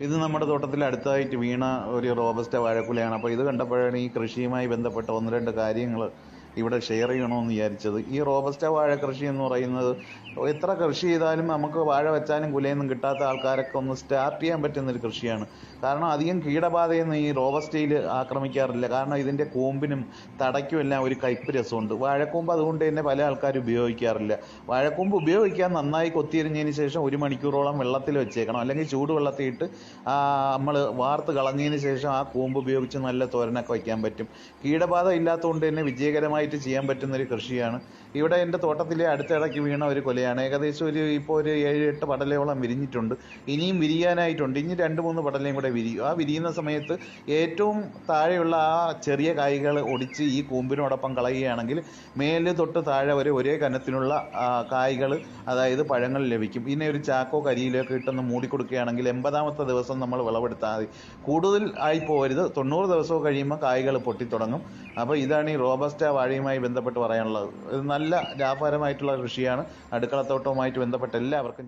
ഇത് നമ്മുടെ തോട്ടത്തിൽ അടുത്തായിട്ട് വീണ ഒരു റോബസ്റ്റ വാഴക്കുലയാണ്. അപ്പോൾ ഇത് കണ്ടപ്പോഴാണ് ഈ കൃഷിയുമായി ബന്ധപ്പെട്ട ഒന്ന് രണ്ട് കാര്യങ്ങൾ ഇവിടെ ഷെയർ ചെയ്യണമെന്ന് വിചാരിച്ചത്. ഈ റോബസ്റ്റ വാഴ കൃഷി എന്ന് പറയുന്നത് എത്ര കൃഷി ചെയ്താലും നമുക്ക് വാഴ വെച്ചാലും കുലയൊന്നും കിട്ടാത്ത ആൾക്കാരൊക്കെ ഒന്ന് സ്റ്റാർട്ട് ചെയ്യാൻ പറ്റുന്ന ഒരു കൃഷിയാണ്. കാരണം അധികം കീടബാധയൊന്നും ഈ റോബസ്റ്റയിൽ ആക്രമിക്കാറില്ല. കാരണം ഇതിന്റെ കൂമ്പിനും തടയ്ക്കും എല്ലാം ഒരു കയ്പ് രസമുണ്ട്. വാഴക്കൂമ്പ് അതുകൊണ്ട് തന്നെ പല ആൾക്കാരും ഉപയോഗിക്കാറില്ല. വാഴക്കൂമ്പ് ഉപയോഗിക്കാൻ നന്നായി കൊത്തിയരിഞ്ഞതിന് ശേഷം ഒരു മണിക്കൂറോളം വെള്ളത്തിൽ വെച്ചേക്കണം. അല്ലെങ്കിൽ ചൂടുവെള്ളത്തിൽ ഇട്ട് നമ്മൾ വാർത്ത് കളഞ്ഞതിന് ശേഷം ആ കൂമ്പ് ഉപയോഗിച്ച് നല്ല തോരനൊക്കെ വയ്ക്കാൻ പറ്റും. കീടബാധ ഇല്ലാത്തതുകൊണ്ട് തന്നെ വിജയകരമായിട്ട് ചെയ്യാൻ പറ്റുന്ന ഒരു കൃഷിയാണ്. ഇവിടെ എന്റെ തോട്ടത്തിലെ അടുത്തിടയ്ക്ക് വീണ ഒരു കൊലയാണ്. ഏകദേശം ഒരു ഇപ്പോൾ ഒരു ഏഴ് എട്ട് പടലയോളം വിരിഞ്ഞിട്ടുണ്ട്. ഇനിയും വിരിയാനായിട്ടുണ്ട്. ഇനി രണ്ട് മൂന്ന് പടലയും കൂടെ വിരിയും. ആ വിരിയുന്ന സമയത്ത് ഏറ്റവും താഴെയുള്ള ആ ചെറിയ കായ്കൾ ഒടിച്ച് ഈ കൂമ്പിനോടൊപ്പം കളയുകയാണെങ്കിൽ മേൽ തൊട്ട് താഴെ വരെ ഒരേ കനത്തിനുള്ള കായ്കൾ അതായത് പഴങ്ങൾ ലഭിക്കും. പിന്നെ ഒരു ചാക്കോ കരിയിലൊക്കെ ഇട്ടൊന്ന് മൂടിക്കൊടുക്കുകയാണെങ്കിൽ എൺപതാമത്തെ ദിവസം നമ്മൾ വിളവെടുത്താൽ മതി. കൂടുതൽ ആയി പോകരുത് തൊണ്ണൂറ് ദിവസവും കഴിയുമ്പോൾ കായ്കൾ പൊട്ടിത്തുടങ്ങും. അപ്പോൾ ഇതാണ് ഈ റോബസ്റ്റ വാഴയുമായി ബന്ധപ്പെട്ട് പറയാനുള്ളത്. ഇത് നല്ല ലാഭകരമായിട്ടുള്ള കൃഷിയാണ്. അടുക്കളത്തോട്ടവുമായിട്ട് ബന്ധപ്പെട്ട് എല്ലാവർക്കും ചെയ്യാം